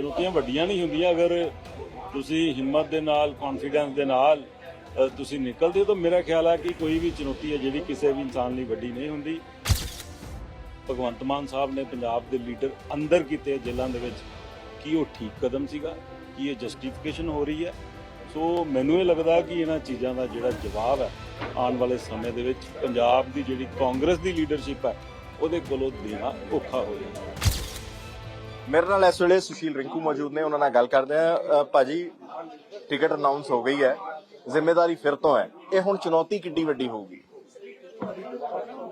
ਚੁਣੌਤੀਆਂ ਵੱਡੀਆਂ ਨਹੀਂ ਹੁੰਦੀਆਂ, ਅਗਰ ਤੁਸੀਂ ਹਿੰਮਤ ਦੇ ਨਾਲ ਕੌਨਫੀਡੈਂਸ ਦੇ ਨਾਲ ਤੁਸੀਂ ਨਿਕਲਦੇ ਹੋ, ਤਾਂ ਮੇਰਾ ਖਿਆਲ ਹੈ ਕਿ ਕੋਈ ਵੀ ਚੁਣੌਤੀ ਹੈ ਜਿਹੜੀ ਕਿਸੇ ਵੀ ਇਨਸਾਨ ਲਈ ਵੱਡੀ ਨਹੀਂ ਹੁੰਦੀ। ਭਗਵੰਤ ਮਾਨ ਸਾਹਿਬ ਨੇ ਪੰਜਾਬ ਦੇ ਲੀਡਰ ਅੰਦਰ ਕੀਤੇ ਜੇਲ੍ਹਾਂ ਦੇ ਵਿੱਚ ਕੀ ਉਹ ਠੀਕ ਕਦਮ ਸੀਗਾ, ਕੀ ਇਹ ਜਸਟੀਫਿਕੇਸ਼ਨ ਹੋ ਰਹੀ ਹੈ। ਸੋ ਮੈਨੂੰ ਇਹ ਲੱਗਦਾ ਕਿ ਇਹਨਾਂ ਚੀਜ਼ਾਂ ਦਾ ਜਿਹੜਾ ਜਵਾਬ ਹੈ, ਆਉਣ ਵਾਲੇ ਸਮੇਂ ਦੇ ਵਿੱਚ ਪੰਜਾਬ ਦੀ ਜਿਹੜੀ ਕਾਂਗਰਸ ਦੀ ਲੀਡਰਸ਼ਿਪ ਹੈ, ਉਹਦੇ ਕੋਲੋਂ ਦੇਣਾ ਔਖਾ ਹੋ ਜਾਏਗਾ ਮੇਰੇ ਨਾਲ ਇਸ ਵੇਲੇ ਸੁਸ਼ੀਲ ਰਿੰਕੂ ਮੌਜੂਦ ਨੇ ਉਹਨਾਂ ਨਾਲ ਗੱਲ ਕਰਦੇ ਆ ਭਾਜੀ ਟਿਕਟ ਅਨਾਉਂਸ ਹੋ ਗਈ ਹੈ। ਜ਼ਿੰਮੇਵਾਰੀ ਫਿਰ ਤੋਂ ਹੈ। ਇਹ ਹੁਣ ਚੁਣੌਤੀ ਕਿੱਡੀ ਵੱਡੀ ਹੋਊਗੀ?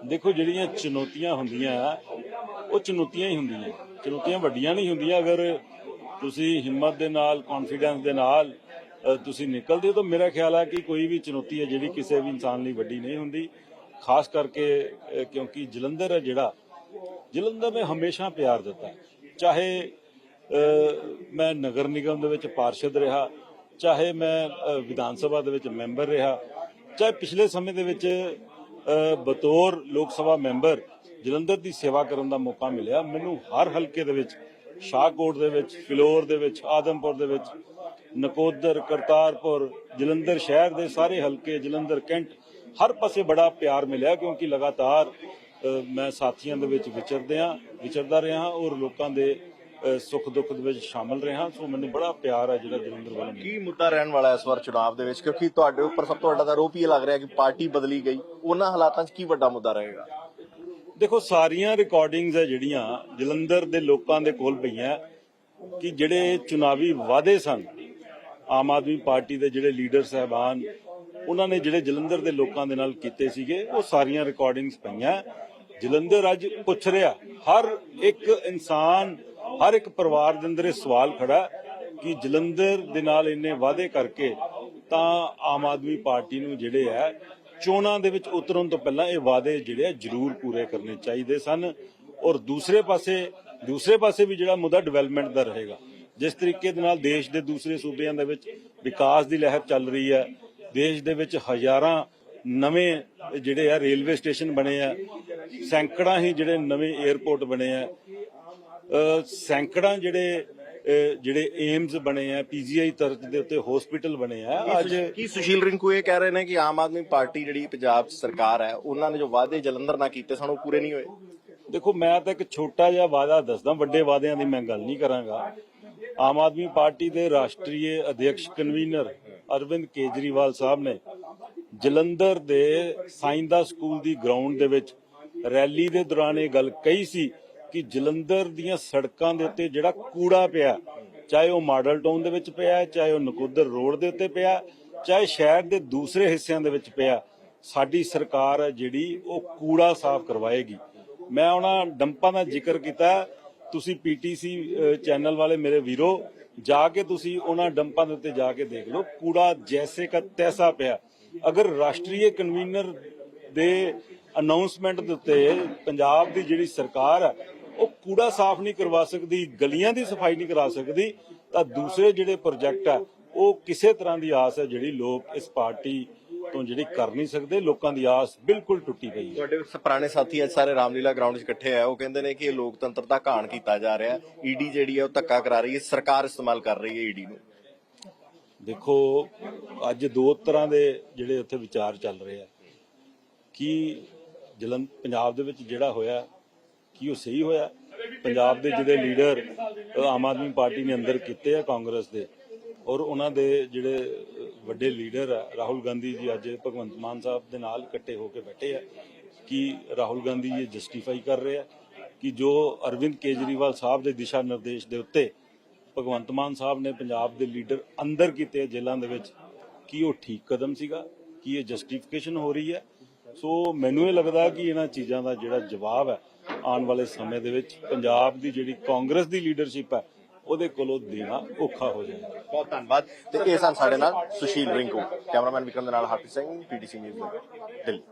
ਦੇਖੋ ਜਿਹੜੀਆਂ ਚੁਣੌਤੀਆਂ ਹੁੰਦੀਆਂ ਉਹ ਚੁਣੌਤੀਆਂ ਹੀ ਹੁੰਦੀਆਂ। ਚੁਣੌਤੀਆਂ ਵੱਡੀਆਂ ਨਹੀਂ ਹੁੰਦੀਆਂ। ਅਗਰ ਤੁਸੀਂ ਹਿੰਮਤ ਦੇ ਨਾਲ ਕੌਨਫੀਡੈਂਸ ਦੇ ਨਾਲ ਤੁਸੀਂ ਨਿਕਲਦੇ ਹੋ ਤਾਂ ਮੇਰਾ ਖਿਆਲ ਹੈ ਕਿ ਕੋਈ ਵੀ ਚੁਣੌਤੀ ਹੈ ਜਿਹੜੀ ਕਿਸੇ ਵੀ ਇਨਸਾਨ ਲਈ ਵੱਡੀ ਨਹੀਂ ਹੁੰਦੀ। ਖਾਸ ਕਰਕੇ ਅ, ਕਿਉਂਕਿ ਜਲੰਧਰ ਹੈ ਜਿਹੜਾ ਜਲੰਧਰ ਨੇ ਹਮੇਸ਼ਾ ਪਿਆਰ ਦਿੱਤਾ। ਚਾਹੇ ਮੈਂ ਨਗਰ ਨਿਗਮ ਦੇ ਵਿੱਚ ਪਾਰਸ਼ਦ ਰਿਹਾ, ਚਾਹੇ ਮੈਂ ਵਿਧਾਨ ਸਭਾ ਦੇ ਵਿੱਚ ਮੈਂਬਰ ਰਿਹਾ, ਚਾਹੇ ਪਿਛਲੇ ਸਮੇਂ ਦੇ ਵਿੱਚ ਬਤੌਰ ਲੋਕ ਸਭਾ ਮੈਂਬਰ ਜਲੰਧਰ ਦੀ ਸੇਵਾ ਕਰਨ ਦਾ ਮੌਕਾ ਮਿਲਿਆ, ਮੈਨੂੰ ਹਰ ਹਲਕੇ ਦੇ ਵਿੱਚ, ਸ਼ਾਹਕੋਟ ਦੇ ਵਿੱਚ, ਫਿਲੌਰ ਦੇ ਵਿੱਚ, ਆਦਮਪੁਰ ਦੇ ਵਿੱਚ, ਨਕੋਦਰ, ਕਰਤਾਰਪੁਰ, ਜਲੰਧਰ ਸ਼ਹਿਰ ਦੇ ਸਾਰੇ ਹਲਕੇ, ਜਲੰਧਰ ਕੈਂਟ, ਹਰ ਪਾਸੇ ਬੜਾ ਪਿਆਰ ਮਿਲਿਆ ਕਿਉਂਕਿ ਲਗਾਤਾਰ ਮੈਂ ਸਾਥੀਆਂ ਦੇ ਵਿੱਚ ਵਿਚਰਦਿਆਂ ਵਿਚਰਦਾ ਰਿਹਾ ਔਰ ਲੋਕਾਂ ਦੇ ਸੁੱਖ ਦੁੱਖ ਦੇ ਵਿੱਚ ਸ਼ਾਮਲ ਰਿਹਾ ਸੋ ਮੈਨੂੰ ਬੜਾ ਪਿਆਰ ਹੈ ਜਿਹੜਾ ਜਲੰਧਰ ਵੱਲੋਂ। ਕੀ ਮੁੱਦਾ ਰਹਿਣ ਵਾਲਾ ਇਸ ਵਾਰ ਚੁਣਾਵ ਦੇ ਵਿੱਚ? ਕਿਉਂਕਿ ਤੁਹਾਡੇ ਉੱਪਰ ਸਭ ਤੋਂ ਵੱਡਾ ਤਾਂ ਆਰੋਪ ਲੱਗ ਰਿਹਾ ਕਿ ਪਾਰਟੀ ਬਦਲੀ ਗਈ। ਉਹਨਾਂ ਹਾਲਾਤਾਂ 'ਚ ਕੀ ਵੱਡਾ ਮੁੱਦਾ ਰਹੇਗਾ? ਦੇਖੋ ਸਾਰੀਆਂ ਰਿਕਾਰਡਿੰਗਸ ਹੈ ਜਿਹੜੀਆਂ ਜਲੰਧਰ ਦੇ ਲੋਕਾਂ ਦੇ ਕੋਲ ਪਈਆਂ ਕਿ ਜਿਹੜੇ ਚੁਣਾਵੀ ਵਾਅਦੇ ਸਨ ਆਮ ਆਦਮੀ ਪਾਰਟੀ ਦੇ ਜਿਹੜੇ ਲੀਡਰ ਸਹਿਬਾਨ ਉਹਨਾਂ ਨੇ ਜਿਹੜੇ ਜਲੰਧਰ ਦੇ ਲੋਕਾਂ ਦੇ ਨਾਲ ਕੀਤੇ ਸੀਗੇ, ਉਹ ਸਾਰੀਆਂ ਰਿਕਾਰਡਿੰਗਸ ਪਈਆਂ। ਜਲੰਧਰ ਅੱਜ ਪੁੱਛ ਰਿਹਾ, ਹਰ ਇੱਕ ਇਨਸਾਨ, ਹਰ ਇੱਕ ਪਰਿਵਾਰ ਦੇ ਅੰਦਰ ਇਹ ਸਵਾਲ ਖੜਾ ਕਿ ਜਲੰਧਰ ਦੇ ਨਾਲ ਇੰਨੇ ਵਾਅਦੇ ਕਰਕੇ ਤਾਂ ਆਮ ਆਦਮੀ ਪਾਰਟੀ ਨੂੰ ਜਿਹੜੇ ਹੈ ਚੋਣਾਂ ਦੇ ਵਿੱਚ ਉਤਰਨ ਤੋਂ ਪਹਿਲਾਂ ਇਹ ਵਾਅਦੇ ਜਿਹੜੇ ਆ ਜ਼ਰੂਰ ਪੂਰੇ ਕਰਨੇ ਚਾਹੀਦੇ ਸਨ। ਔਰ ਦੂਸਰੇ ਪਾਸੇ ਦੂਸਰੇ ਪਾਸੇ ਵੀ ਜਿਹੜਾ ਮੁੱਦਾ ਡਿਵੈਲਪਮੈਂਟ ਦਾ ਰਹੇਗਾ, ਜਿਸ ਤਰੀਕੇ ਦੇ ਨਾਲ ਦੇਸ਼ ਦੇ ਦੂਸਰੇ ਸੂਬਿਆਂ ਦੇ ਵਿੱਚ ਵਿਕਾਸ ਦੀ ਲਹਿਰ ਚੱਲ ਰਹੀ ਹੈ ਦੇਸ਼ ਦੇ ਵਿੱਚ ਹਜ਼ਾਰਾਂ ਨਵੇਂ ਜਿਹੜੇ ਆ ਰੇਲਵੇ ਸਟੇਸ਼ਨ ਬਣੇ ਆ ਸੈਂਕੜਾਂ ਹੀ ਜਿਹੜੇ ਨਵੇਂ 에ਅਰਪੋਰਟ ਬਣੇ ਆ ਸੈਂਕੜਾਂ ਜਿਹੜੇ ਜਿਹੜੇ ਏਮਸ ਬਣੇ ਆ ਪੀਜੀਆਈ ਤਰਜ਼ ਦੇ ਉੱਤੇ ਹਸਪੀਟਲ ਬਣੇ ਆ। ਅੱਜ ਕੀ ਸੁਸ਼ੀਲ ਰਿੰਕੂ ਇਹ ਕਹਿ ਰਹੇ ਨੇ ਕਿ ਆਮ ਆਦਮੀ ਪਾਰਟੀ ਜਿਹੜੀ ਪੰਜਾਬ ਸਰਕਾਰ ਹੈ ਉਹਨਾਂ ਨੇ ਜੋ ਵਾਅਦੇ ਜਲੰਧਰ ਨਾਲ ਕੀਤੇ ਸਨ ਉਹ ਪੂਰੇ ਨਹੀਂ ਹੋਏ? ਦੇਖੋ ਮੈਂ ਤਾਂ ਇੱਕ ਛੋਟਾ ਜਿਹਾ ਵਾਅਦਾ ਦੱਸਦਾ ਵੱਡੇ ਵਾਅਦਿਆਂ ਦੀ ਮੈਂ ਗੱਲ ਨਹੀਂ ਕਰਾਂਗਾ। ਆਮ ਆਦਮੀ ਪਾਰਟੀ ਦੇ ਰਾਸ਼ਟਰੀ ਅਧਿਕਸ਼ ਕਨਵੀਨਰ ਅਰਵਿੰਦ ਕੇਜਰੀਵਾਲ ਸਾਹਿਬ ਨੇ ਜਲੰਧਰ ਦੇ ਸਾਇੰਦਾ ਸਕੂਲ ਦੀ ਗਰਾਊਂਡ ਦੇ ਵਿੱਚ ਰੈਲੀ ਦੇ ਦੌਰਾਨ ਇਹ ਗੱਲ ਕਹੀ ਸੀ ਕਿ ਜਲੰਧਰ ਦੀਆਂ ਸੜਕਾਂ ਦੇ ਉੱਤੇ ਜਿਹੜਾ ਕੂੜਾ ਪਿਆ, ਚਾਹੇ ਉਹ ਮਾਡਲ ਟਾਊਨ ਦੇ ਵਿੱਚ ਪਿਆ, ਚਾਹੇ ਉਹ ਨਕੋਦਰ ਰੋਡ ਦੇ ਉੱਤੇ ਪਿਆ, ਚਾਹੇ ਸ਼ਹਿਰ ਦੇ ਦੂਸਰੇ ਹਿੱਸਿਆਂ ਦੇ ਵਿੱਚ ਪਿਆ, ਸਾਡੀ ਸਰਕਾਰ ਹੈ ਜਿਹੜੀ ਉਹ ਕੂੜਾ ਸਾਫ਼ ਕਰਵਾਏਗੀ। ਮੈਂ ਉਹਨਾਂ ਡੰਪਾਂ ਦਾ ਜ਼ਿਕਰ ਕੀਤਾ। ਤੁਸੀਂ ਪੀਟੀਸੀ ਚੈਨਲ ਵਾਲੇ ਮੇਰੇ ਵੀਰੋ ਜਾ ਕੇ ਤੁਸੀਂ ਉਹਨਾਂ ਡੰਪਾਂ ਦੇ ਉੱਤੇ ਜਾ ਕੇ ਦੇਖ ਲਓ, ਕੂੜਾ ਜੈਸੇ ਕਾ ਤੈਸਾ ਪਿਆ। ਅਗਰ ਰਾਸ਼ਟਰੀ ਕਨਵੀਨਰ ਦੇ ਅਨਾਉਂਸਮੈਂਟ ਦੇ ਉੱਤੇ ਪੰਜਾਬ ਦੀ ਜਿਹੜੀ ਸਰਕਾਰ ਹੈ ਉਹ ਕੂੜਾ ਸਾਫ਼ ਨਹੀਂ ਕਰਵਾ ਸਕਦੀ, ਗਲੀਆਂ ਦੀ ਸਫ਼ਾਈ ਨਹੀਂ ਕਰਾ ਸਕਦੀ, ਤਾਂ ਦੂਸਰੇ ਜਿਹੜੇ ਪ੍ਰੋਜੈਕਟ ਆ, ਉਹ ਕਿਸੇ ਤਰ੍ਹਾਂ ਦੀ ਆਸ ਹੈ ਜਿਹੜੀ ਲੋਕ ਇਸ ਪਾਰਟੀ ਤੋਂ ਜਿਹੜੀ ਕਰ ਨਹੀਂ ਸਕਦੇ ਲੋਕਾਂ ਦੀ ਆਸ ਬਿਲਕੁਲ ਟੁੱਟੀ ਪਈ ਹੈ। ਤੁਹਾਡੇ ਪੁਰਾਣੇ ਸਾਥੀ ਅੱਜ ਸਾਰੇ ਰਾਮਲੀਲਾ ਗਰਾਊਂਡ 'ਚ ਇਕੱਠੇ ਆ ਉਹ ਕਹਿੰਦੇ ਨੇ ਕਿ ਇਹ ਲੋਕਤੰਤਰ ਦਾ ਘਾਣ ਕੀਤਾ ਜਾ ਰਿਹਾ ਈਡੀ ਜਿਹੜੀ ਹੈ ਉਹ ਧੱਕਾ ਕਰਾ ਰਹੀ ਹੈ ਸਰਕਾਰ ਇਸਤੇਮਾਲ ਕਰ ਰਹੀ ਹੈ ਈਡੀ ਨੂੰ। ਦੇਖੋ ਅੱਜ ਦੋ ਤਰ੍ਹਾਂ ਦੇ ਜਿਹੜੇ ਉੱਥੇ ਵਿਚਾਰ ਚੱਲ ਰਹੇ ਆ। ਕਿ ਜਲੰਧ ਪੰਜਾਬ ਦੇ ਵਿੱਚ ਜਿਹੜਾ ਹੋਇਆ ਕੀ ਉਹ ਸਹੀ ਹੋਇਆ? ਪੰਜਾਬ ਦੇ ਜਿਹੜੇ ਲੀਡਰ ਆਮ ਆਦਮੀ ਪਾਰਟੀ ਨੇ ਅੰਦਰ ਕੀਤੇ ਆ ਕਾਂਗਰਸ ਦੇ ਔਰ ਉਹਨਾਂ ਦੇ ਜਿਹੜੇ ਵੱਡੇ ਲੀਡਰ ਆ, ਰਾਹੁਲ ਗਾਂਧੀ ਜੀ ਅੱਜ ਭਗਵੰਤ ਮਾਨ ਸਾਹਿਬ ਦੇ ਨਾਲ ਇਕੱਠੇ ਹੋ ਕੇ ਬੈਠੇ ਆ, ਕਿ ਰਾਹੁਲ ਗਾਂਧੀ ਇਹ ਜਸਟੀਫਾਈ ਕਰ ਰਹੇ ਆ, ਕਿ ਜੋ ਅਰਵਿੰਦ ਕੇਜਰੀਵਾਲ ਸਾਹਿਬ ਦੇ ਦਿਸ਼ਾ ਨਿਰਦੇਸ਼ ਦੇ ਉੱਤੇ ਭਗਵੰਤ ਮਾਨ ਸਾਹਿਬ ਨੇ ਪੰਜਾਬ ਦੇ ਲੀਡਰ ਅੰਦਰ ਕੀਤੇ ਜੇਲ੍ਹਾਂ ਦੇ ਵਿੱਚ, ਕੀ ਉਹ ਠੀਕ ਕਦਮ ਸੀਗਾ, ਕੀ ਇਹ ਜਸਟੀਫਿਕੇਸ਼ਨ ਹੋ ਰਹੀ ਹੈ? ਸੋ ਮੈਨੂੰ ਇਹ ਲੱਗਦਾ ਕਿ ਇਹਨਾਂ ਚੀਜ਼ਾਂ ਦਾ ਜਿਹੜਾ ਜਵਾਬ ਹੈ, ਆਉਣ ਵਾਲੇ ਸਮੇਂ ਦੇ ਵਿੱਚ ਪੰਜਾਬ ਦੀ ਜਿਹੜੀ ਕਾਂਗਰਸ ਦੀ ਲੀਡਰਸ਼ਿਪ ਹੈ ਉਹਦੇ ਕੋਲੋਂ ਦੇਣਾ ਔਖਾ ਹੋ ਜਾਏਗਾ ਬਹੁਤ ਧੰਨਵਾਦ। ਤੇ ਇਹ ਸਨ ਸਾਡੇ ਨਾਲ ਸੁਸ਼ੀਲ ਰਿੰਕੂ, ਕੈਮਰਾਮੈਨ ਵਿਕਰਮ ਦੇ ਨਾਲ ਹਰਪ੍ਰੀਤ ਸਿੰਘ, ਪੀਟੀਸੀ ਨਿਊਜ਼, ਦਿੱਲੀ।